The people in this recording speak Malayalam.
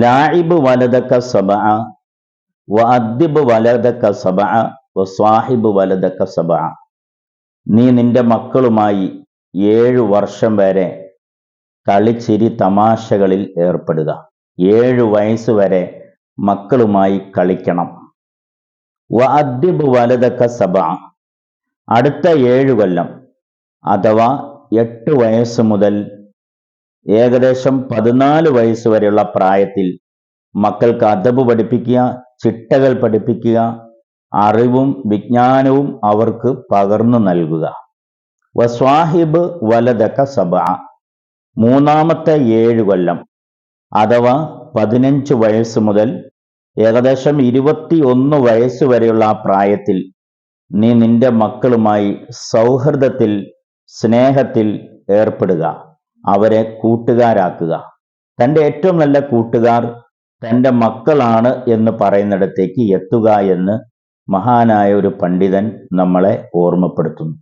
ലായിബ് വലതക്ക സബ വഅദ്ദിബ് വലതക്ക സബ സ്വാഹിബ് വലതക്ക സബ നീ നിന്റെ മക്കളുമായി ഏഴു വർഷം വരെ കളിച്ചിരി തമാശകളിൽ ഏർപ്പെടുക. ഏഴു വയസ്സ് വരെ മക്കളുമായി കളിക്കണം. വഅദ്ദിബ് വലതക്ക സബ അടുത്ത ഏഴു കൊല്ലം അഥവാ എട്ട് വയസ്സ് മുതൽ ഏകദേശം പതിനാല് വയസ്സ് വരെയുള്ള പ്രായത്തിൽ മക്കൾക്ക് അദബ് പഠിപ്പിക്കുക ചിട്ടകൾ പഠിപ്പിക്കുക അറിവും വിജ്ഞാനവും അവർക്ക് പകർന്നു നൽകുക. വസ്വാഹിബ് വലതക സഭ മൂന്നാമത്തെ ഏഴ് കൊല്ലം അഥവാ പതിനഞ്ച് വയസ്സ് മുതൽ ഏകദേശം ഇരുപത്തി ഒന്ന് വയസ്സ് വരെയുള്ള ആ പ്രായത്തിൽ നീ നിന്റെ മക്കളുമായി സൗഹൃദത്തിൽ സ്നേഹത്തിൽ ഏർപ്പെടുക. അവരെ കൂട്ടുകാരാക്കുക. തന്റെ ഏറ്റവും നല്ല കൂട്ടുകാർ തന്റെ മക്കളാണ് എന്ന് പറയുന്നിടത്തേക്ക് എത്തുക എന്ന് മഹാനായ ഒരു പണ്ഡിതൻ നമ്മളെ ഓർമ്മപ്പെടുത്തുന്നു.